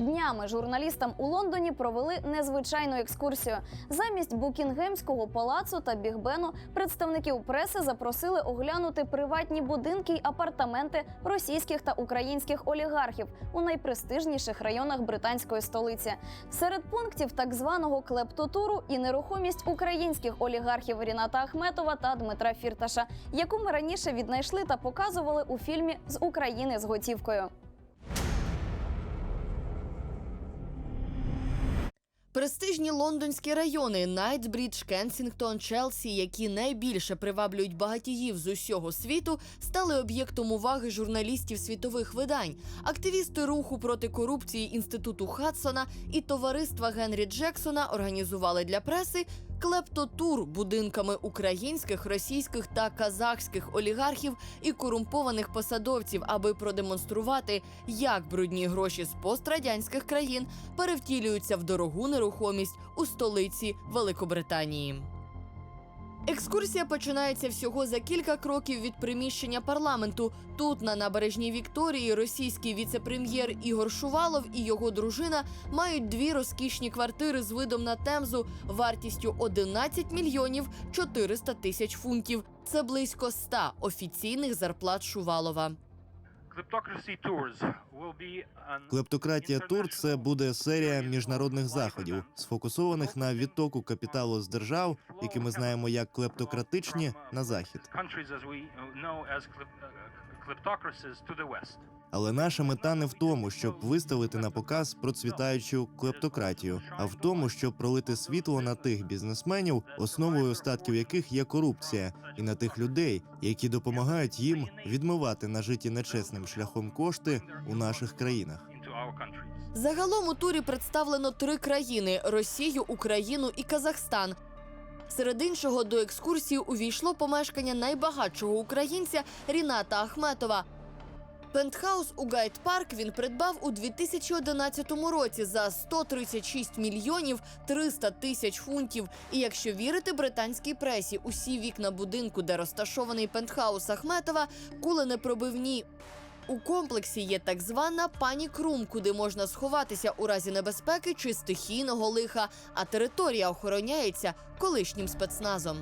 Днями журналістам у Лондоні провели незвичайну екскурсію. Замість Букінгемського палацу та Бігбену представників преси запросили оглянути приватні будинки й апартаменти російських та українських олігархів у найпрестижніших районах британської столиці. Серед пунктів так званого клептотуру і нерухомість українських олігархів Ріната Ахметова та Дмитра Фірташа, яку ми раніше віднайшли та показували у фільмі з України з готівкою. Престижні лондонські райони Найтсбрідж, Кенсінгтон, Челсі, які найбільше приваблюють багатіїв з усього світу, стали об'єктом уваги журналістів світових видань. Активісти руху проти корупції інституту Хадсона і товариства Генрі Джексона організували для преси клептотур будинками українських, російських та казахських олігархів і корумпованих посадовців, аби продемонструвати, як брудні гроші з пострадянських країн перевтілюються в дорогу нерухомість у столиці Великобританії. Екскурсія починається всього за кілька кроків від приміщення парламенту. Тут, на набережній Вікторії, російський віце-прем'єр Ігор Шувалов і його дружина мають дві розкішні квартири з видом на темзу вартістю 11 мільйонів 400 тисяч фунтів. Це близько 100 офіційних зарплат Шувалова. Клептократія тур це буде серія міжнародних заходів, сфокусованих на відтоку капіталу з держав, які ми знаємо як клептократичні, на захід. Але наша мета не в тому, щоб виставити на показ процвітаючу клептократію, а в тому, щоб пролити світло на тих бізнесменів, основою остатків яких є корупція, і на тих людей, які допомагають їм відмивати нажиті нечесним шляхом кошти у наших країнах. Загалом у турі представлено три країни: Росію, Україну і Казахстан. Серед іншого до екскурсії увійшло помешкання найбагатшого українця Ріната Ахметова. Пентхаус у Гайд Парк він придбав у 2011 році за 136 мільйонів 300 тисяч фунтів. І якщо вірити британській пресі, усі вікна будинку, де розташований пентхаус Ахметова, куленепробивні. У комплексі є так звана панік-рум, куди можна сховатися у разі небезпеки чи стихійного лиха, а територія охороняється колишнім спецназом.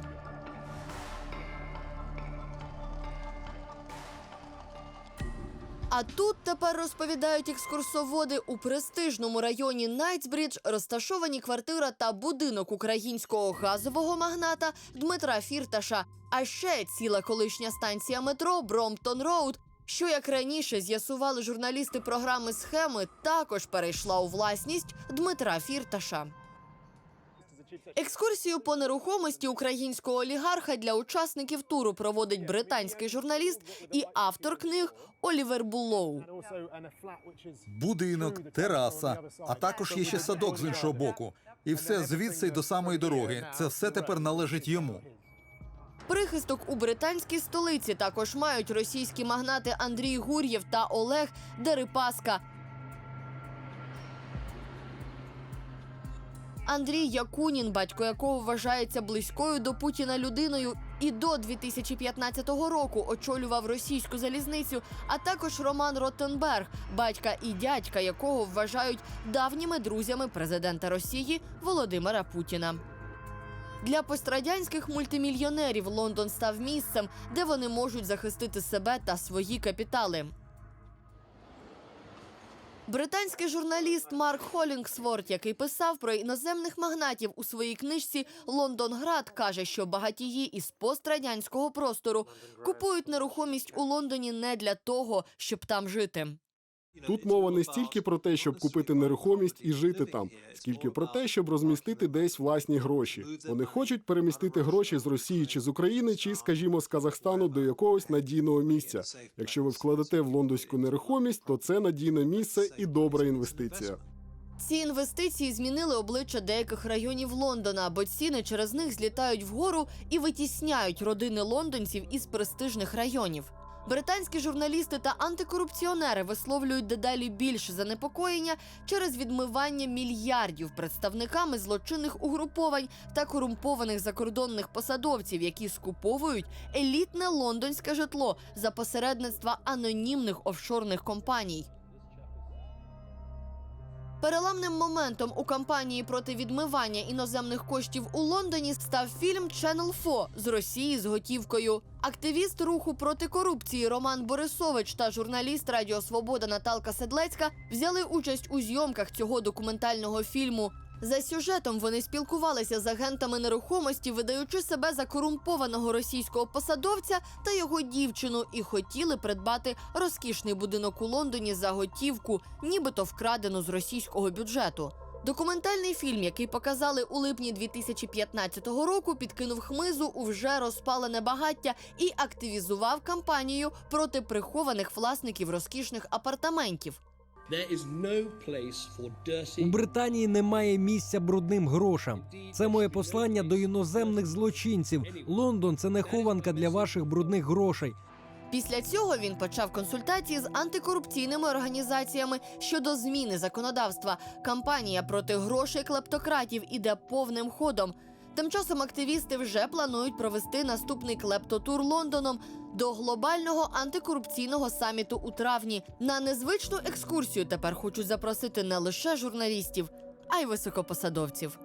А тут тепер розповідають екскурсоводи у престижному районі Найтсбрідж розташовані квартира та будинок українського газового магната Дмитра Фірташа. А ще ціла колишня станція метро Бромптон Роуд, що як раніше з'ясували журналісти програми схеми, також перейшла у власність Дмитра Фірташа. Екскурсію по нерухомості українського олігарха для учасників туру проводить британський журналіст і автор книг Олівер Буллоу. Будинок, тераса, а також є ще садок з іншого боку. І все звідси й до самої дороги. Це все тепер належить йому. Прихисток у британській столиці також мають російські магнати Андрій Гур'єв та Олег Дерипаска. Андрій Якунін, батько якого вважається близькою до Путіна людиною, і до 2015 року очолював російську залізницю, а також Роман Ротенберг, батька і дядька якого вважають давніми друзями президента Росії Володимира Путіна. Для пострадянських мультимільйонерів Лондон став місцем, де вони можуть захистити себе та свої капітали. Британський журналіст Марк Холінгсворт, який писав про іноземних магнатів у своїй книжці Лондонград, каже, що багатії із пострадянського простору купують нерухомість у Лондоні не для того, щоб там жити. Тут мова не стільки про те, щоб купити нерухомість і жити там, скільки про те, щоб розмістити десь власні гроші. Вони хочуть перемістити гроші з Росії чи з України, чи, скажімо, з Казахстану до якогось надійного місця. Якщо ви вкладете в лондонську нерухомість, то це надійне місце і добра інвестиція. Ці інвестиції змінили обличчя деяких районів Лондона, бо ціни через них злітають вгору і витісняють родини лондонців із престижних районів. Британські журналісти та антикорупціонери висловлюють дедалі більше занепокоєння через відмивання мільярдів представниками злочинних угруповань та корумпованих закордонних посадовців, які скуповують елітне лондонське житло за посередництва анонімних офшорних компаній. Переламним моментом у кампанії проти відмивання іноземних коштів у Лондоні став фільм Channel 4 з Росії з готівкою. Активіст руху проти корупції Роман Борисович та журналіст Радіо Свобода Наталка Седлецька взяли участь у зйомках цього документального фільму. За сюжетом вони спілкувалися з агентами нерухомості, видаючи себе за корумпованого російського посадовця та його дівчину, і хотіли придбати розкішний будинок у Лондоні за готівку, нібито вкрадену з російського бюджету. Документальний фільм, який показали у липні 2015 року, підкинув хмизу у вже розпалене багаття і активізував кампанію проти прихованих власників розкішних апартаментів. There is no place У Британії немає місця брудним грошам. Це моє послання до іноземних злочинців. Лондон це не хованка для ваших брудних грошей. Після цього він почав консультації з антикорупційними організаціями щодо зміни законодавства. Кампанія проти грошей клептократів іде повним ходом. Тим часом активісти вже планують провести наступний клептотур Лондоном до глобального антикорупційного саміту у травні. На незвичну екскурсію тепер хочуть запросити не лише журналістів, а й високопосадовців.